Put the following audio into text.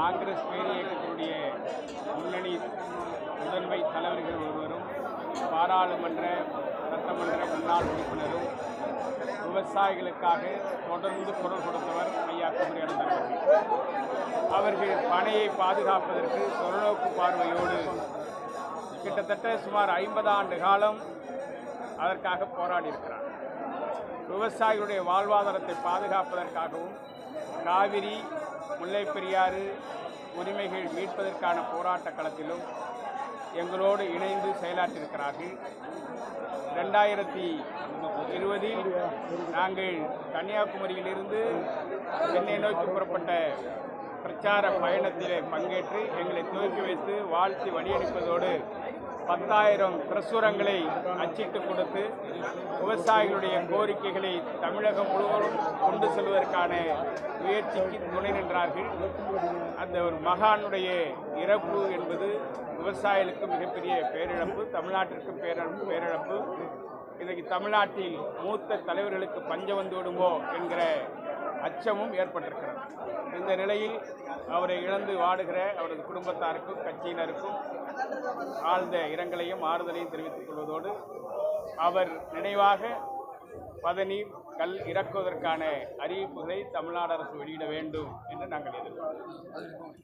காங்கிரஸ் பேர் இயக்கத்தினுடைய முன்னணி முதன்மை தலைவர்கள் ஒருவரும் பாராளுமன்ற சட்டமன்ற முன்னாள் உறுப்பினரும் விவசாயிகளுக்காக தொடர்ந்து குரல் கொடுத்தவர் ஐயா குமரி அவர்கள் அவர்கள் பனையை பாதுகாப்பதற்கு தொலைநோக்கு பார்வையோடு கிட்டத்தட்ட சுமார் ஐம்பது ஆண்டு காலம் அதற்காக போராடி இருக்கிறார். விவசாயிகளுடைய வாழ்வாதாரத்தை பாதுகாப்பதற்காகவும் காவிரி முல்லைப்பெரியாறு உரிமைகள் மீட்பதற்கான போராட்ட களத்திலும் எங்களோடு இணைந்து செயலாற்றியிருக்கிறார்கள். ரெண்டாயிரத்தி இருபதில் நாங்கள் கன்னியாகுமரியிலிருந்து சென்னை நோக்கி புறப்பட்ட பிரச்சார பயணத்திலே பங்கேற்று எங்களை துவக்கி வைத்து வாழ்த்தி வழியளிப்பதோடு பத்தாயிரம் பிரசுரங்களை அச்சிட்டு கொடுத்து விவசாயிகளுடைய கோரிக்கைகளை தமிழகம் முழுவதும் கொண்டு செல்வதற்கான முயற்சிக்கு துணை நின்றார்கள். அந்த ஒரு மகானுடைய இறப்பு என்பது விவசாயிகளுக்கு மிகப்பெரிய பேரிழப்பு தமிழ்நாட்டிற்கும் பேரிழப்பு பேரிழப்பு. இன்றைக்கு தமிழ்நாட்டில் மூத்த தலைவர்களுக்கு பஞ்சம் வந்து விடுமோ என்கிற அச்சமும் ஏற்பட்டிருக்கிறது. இந்த நிலையில் அவரை இழந்து வாடுகிற அவரது குடும்பத்தாருக்கும் கட்சியினருக்கும் ஆழ்ந்த இரங்கலையும் ஆறுதலையும் தெரிவித்துக் கொள்வதோடு அவர் நினைவாக பதநீர் கல் இறக்குவதற்கான அறிவிப்புகளை தமிழ்நாடு அரசு வெளியிட வேண்டும் என்று நாங்கள் எதிர்பார்க்கிறோம்.